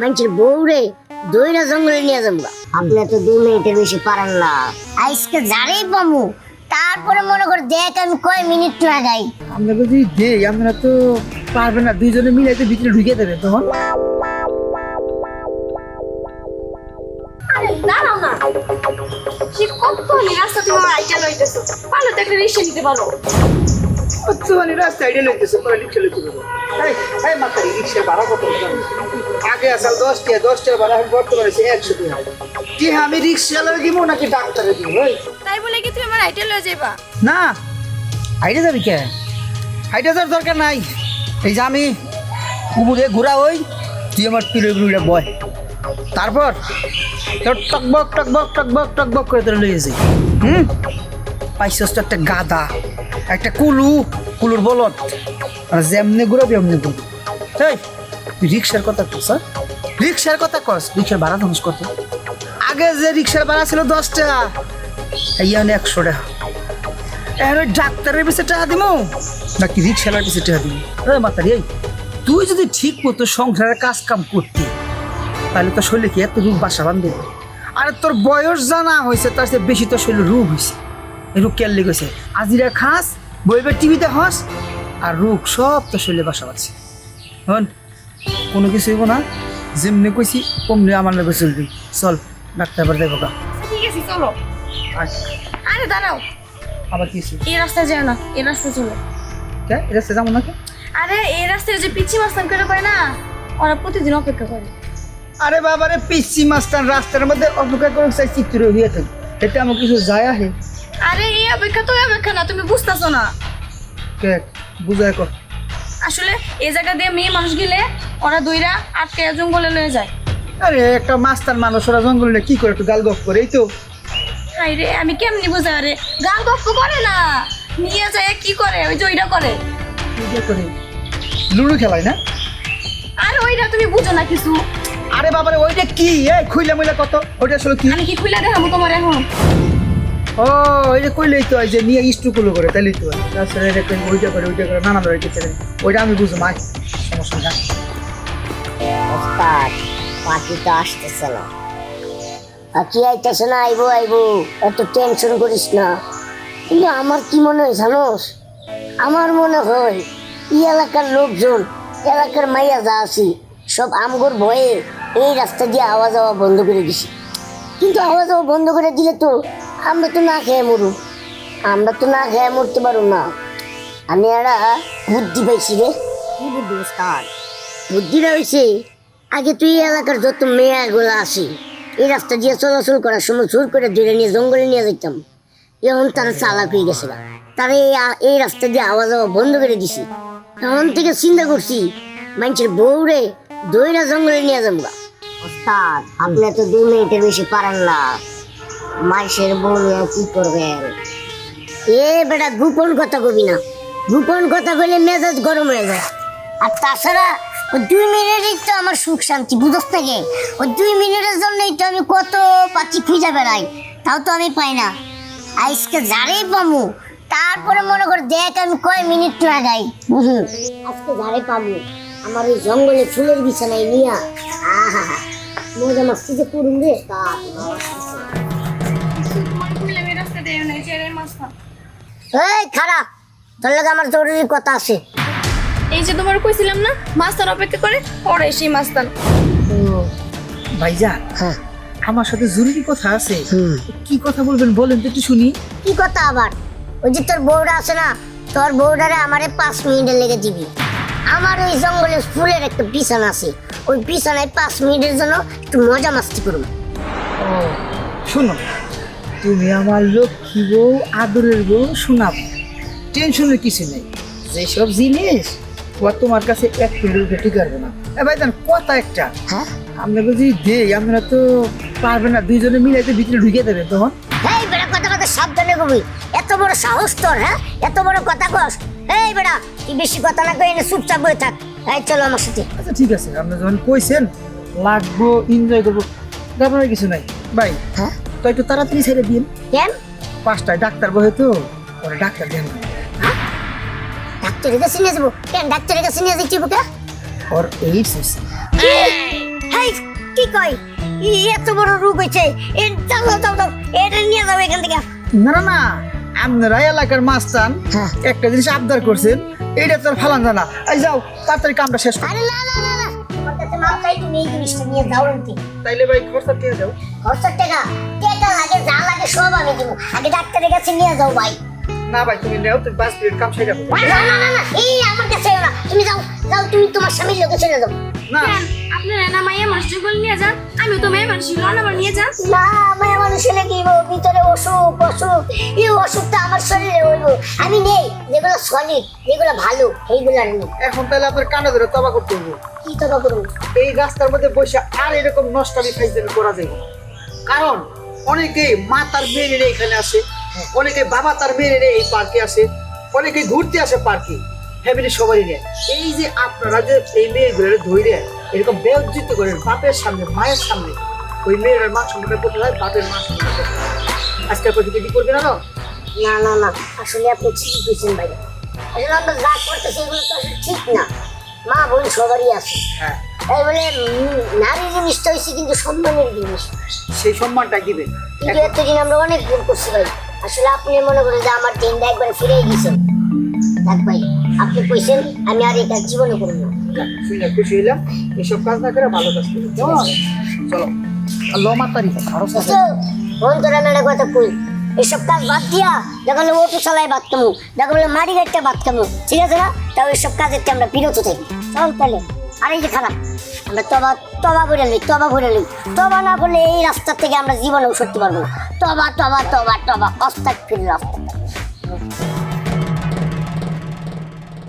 মানুষের বউরে দইরা জঙ্গলে নিয়ে যাব আপনি তো দুই মিনিটের বেশি পারেন না। আজকে যারেই পামু তারপরে মনে করে দেখ আমি কয় মিনিট লাগাই আমরা যদি দেই আমরা তো পারবে না দুইজনে মিলে তো ভিতরে ঢুকে দেবে তখন। আরে দাঁড়াও না। সে কতক্ষণ রাস্তা তুমি আমার আইডিয়া লইতেছো। পারলে তো একটা রিক্সা নিতে পারো। কতখানি রাস্তা আইডিয়া লইতেছে পরে রিক্সা লইতে এই মাথারি রিক্সা ভাড়া কত? আগে আসাল দশ টাকা দশ টাকা ভাড়া এখন বর্তমানে সে একশো টাকা। কি আমি রিক্সাওয়ালা দিব নাকি ডাক্তারে দিব? তাই বলে কি তুমি আমার আইডিয়া লয়ে যাইবা? না হাইটে যাবি কে? হাইটে যাওয়ার দরকার নাই। এই যে আমি কুকুরে ঘোরা ওই তুই আমার পিলে পিলে বয়। তারপর তোর টকবক টকবক টকবক টকবক করে তোর লইয়েছি হুম? তো একটা গাদা, একটা কুলু, কুলুর বলদ। আর ঘুরাবি এমনি তুই রিক্সার কথা হ্যাঁ? রিক্সার কথা কস, রিক্সার ভাড়া কত আগে যে রিক্সার ভাড়া ছিল একশো টাকা। এখন ওই ডাক্তারের পিছিয়ে টাকা দিব নাকি রিক্সাওয়ালার পিছিয়ে টাকা দিব মাতারি, এই, তুই যদি ঠিক মতো সংসারের কাজ কাম করতি, তাহলে তোর শরীরে কি এত রূপ বাসা বাঁধবে? আর তোর বয়স জানা হয়েছে, তার বেশি তোর শরীরে রূপ হয়েছে। এই রূপ কেয়ার লেগেছে আজিরা খাস বইবে টিভিতে হস আর রূপ সব তো শরীরে বাসা বাঁধছে। হন কোনো কিছু হইব না যেমনি কইছি অমনি আমার লোকে চলবি। চল ডাক্তার বাড়ি দেখো গা। ঠিক আছে চলো। আরে দাঁড়াও। আবার কিছু এই রাস্তায় যেও না এই রাস্তায় চলো। কে? এটা সে যাব নাকি আরে এই রাস্তায় যে পিচ্ছি মাস্তান করে পায় না ওরা প্রতিদিন অপেক্ষা করে। আরে বাবারে পিসি মাস্টার রাস্তার মধ্যে অপেক্ষা করে চাই চিত্র হয়ে থাকে। এটা আমার কিছু যায় আহে। আরে এই অপেক্ষা তো অপেক্ষা না তুমি বুঝতেছো না। কে? বুঝায় কর আসলে এই জায়গা দিয়ে মেয়ে মানুষ গেলে ওরা দুইরা আটকে জঙ্গলে লয়ে যায়। আরে একটা মাস্টার মানুষ ওরা জঙ্গলে কি করে একটু গাল গপ করে এই তো। হাই রে আমি কেমনি বুঝাই রে গান গপ্প করে না। নিয়ে যায় কি করে? ওই যে ওইটা করে। এটা করে। লুডো খেলায় না? আর ওইটা তুমি বুঝো না কিছু। আরে বাবারে ওইটা কি? এই খুইলা মুইলা কত? ওইটা আসলে কি? আমি কি খুলে দেখাবো তোমার এখন? ও কইলেই তো হয় যে নিয়ে ইস্টুকুলো করে, তাইলেই তো হয়। এটা ওইটা করে ওইটা করে নানা ধরে কিছু ওইটা আমি বুঝব মাই। সমস্যা না পাখি তো আসতেছে না। পাখি আইতেছে না, আইবো আইবো। এত টেনশন করিস না। কিন্তু আমার কি মনে হয় জানোস? আমার মনে হয়, এই এলাকার লোকজন, এলাকার মাইয়া যা আছি, সব আমগর ভয়ে এই রাস্তা দিয়ে আওয়া যাওয়া বন্ধ করে দিছি। কিন্তু আওয়া যাওয়া বন্ধ করে দিলে তো আমরা তো না খেয়ে মরু। আমরা তো না খেয়ে মরতে পারব না। আমি একটা বুদ্ধি পাইছি রে। কি বুদ্ধি ওস্তাদ বুদ্ধিটা হয়েছে আগে তুই এলাকার যত মেয়েগুলো আসি এই রাস্তা দিয়ে চলাচল করার সময় জোর করে ধরে নিয়ে জঙ্গলে নিয়ে যেতাম এখন তারা চালাক হয়ে গেছে তারা এই এই রাস্তা দিয়ে আওয়া যাওয়া বন্ধ করে দিছি। তখন থেকে চিন্তা করছি মানুষের বউরে দইরা জঙ্গলে নিয়ে যাব ওস্তাদ আপনি তো দুই মিনিটের বেশি পারেন না। মানুষের বউ কি করবেন এ বেটা, গোপন কথা কবি না। গোপন কথা কইলে মেজাজ গরম হয়ে যায়। আর তাছাড়া ওই দুই মিনিটেই তো আমার সুখ শান্তি, বুঝস থেকে ওই দুই মিনিটের জন্যই তো আমি কত পাখি খুঁজে বেড়াই, তাও তো আমি পাই না। আজকে যারেই পামু, তারপরে মনে কর দেখ আমি কয় মিনিট লাগাই আজকে যারে পামু, আমার ওই জঙ্গলে ফুলের বিছানায় নিয়া, আহা, মজা মাস্তি যে করুন রে তা এই তোর লাগে আমার জরুরি কথা আছে। এই যে তোমার কইছিলাম না মাস্তান অপেক্ষা করে? পরে সেই মাস্তান। ভাইজান হ্যাঁ। আমার সাথে জরুরি কথা আছে। কি কথা বলবেন বলেন তো একটু শুনি। কি কথা আবার? ওই যে তোর বউটা আছে না তোর বউটারে আমারে পাঁচ মিনিটে লেগে দিবি। আমার ওই জঙ্গলে ফুলের একটা বিছানা আছে। ওই বিছানায় পাঁচ মিনিটের জন্য একটু মজা মাস্তি করুন। ও শোনো তুমি আমার লক্ষ্মী বউ আদরের বউ শোনাব টেনশনের কিছু নেই। যেসব জিনিস ও তোমার কাছে এক মিনিট ঠিক করবে না। এ ভাইজান কথা একটা। হ্যাঁ? আমরা যদি দেই আমরা তো পারবে না দুইজনে মিলে তো ভিতরে ঢুকে দেবে তখন। এই বেড়া কথা কথা সাবধানে কবি। এত বড় সাহস তোর হ্যাঁ? এত বড় কথা কস। এই বেড়া তুই বেশি কথা না কই এনে চুপচাপ বয়ে থাক। এই চলো আমার সাথে। আচ্ছা ঠিক আছে। আপনি যখন কইছেন লাগবো এনজয় করব আপনার কিছু নাই। বাই হ্যাঁ? তো একটু তাড়াতাড়ি ছেড়ে দিন। কেন? পাঁচটায় ডাক্তার বহে তো ডাক্তার দেন ডাক্তারের কাছে নিয়ে যাব। কেন? ডাক্তারের কাছে নিয়ে যাচ্ছি বুকে ওর এইডস হয়েছে। হেই কি কই এত বড় রোগ হয়েছে। এ যাও যাও, যাও যাও। এটা নিয়ে যাও এখান থেকে। না না আপনারা এলাকার মাস্তান হ্যাঁ। একটা জিনিস আবদার করছেন এইটা তোর ফালান জানা এই যাও তাড়াতাড়ি কামটা শেষ করো। আরে না না না না তুমি এই জিনিসটা নিয়ে যাও তাইলে ভাই খরচের টাকা। লাগে যা লাগে সব আমি দিব। আগে ডাক্তারের কাছে নিয়ে যাও ভাই। না ভাই তুমি নেও তুমি পাঁচ মিনিট কাম সেরে না না না না এই আমার কাছে না। তুমি যাও যাও তুমি তোমার স্বামীর লোকে চলে যাও। না। কেন আপনারা না মাইয়া মানুষ নিয়ে যান আমিও তো মেয়ে মানুষ আমার নিয়ে যান। না আমার মানুষের কি ভিতরে অসুখ অসুখ। এই অসুখটা আমার শরীরে হইব আমি নেই যেগুলো সলিড যেগুলো ভালো এইগুলো নেই। এখন তাহলে আপনার কানে ধরে তবা করতে হবে। কি তবা করুন এই রাস্তার মধ্যে বসে আর এরকম নষ্টামি ফাইজলামি করা যাবে না। কারণ অনেকে মা তার মেয়ের এখানে আসে অনেকে বাবা তার মেয়ের এই পার্কে আসে অনেকে ঘুরতে আসে পার্কে ফ্যামিলি সবারই নেয়। এই যে আপনারা যে এই মেয়েগুলো ধৈর্য এরকম বেউজ্জিত করেন বাপের সামনে মায়ের সামনে ওই মেয়ের মান সম্মানটা করতে হয় বাপের মা করতে আজকে আপনি কি করবে না? না না না আসলে আপনি ঠিকই কইছেন ভাই। আসলে আমরা যা করতেছি এগুলো তো আসলে ঠিক না। মা বোন সবারই আছে। হ্যাঁ। বলে উম, নারী জিনিসটা হয়েছে কিন্তু সম্মানের জিনিস। সেই সম্মানটা দিবেন কিন্তু এতদিন আমরা অনেক ভুল করছি ভাই। আসলে আপনি মনে করেন যে আমার দিনটা একবারে ফিরেই গেছেন দেখ ভাই আপনি কইছেন আমি আর এটা জীবনে করব না। খুশি হইলাম। এসব কাজ না করে ভালো কাজ করি। চলো। মাতারি ফোন করে কথা। কই। এসব কাজ বাদ দিয়া দেখা গেলো অটো চালাই বাদ কামু দেখা গেলো মারি গাড়িটা বাদ কামু ঠিক আছে না? তাও এসব কাজের আমরা বিরত থাকি। চল তাহলে। আর এই যে খারাপ আমরা তবা তবা করে লই তবা করে লই তবা না করলে এই রাস্তা থেকে আমরা জীবনেও সত্যি পারব না। তবা তবা তবা তবা অস্তাক ফিরে রাস্তা।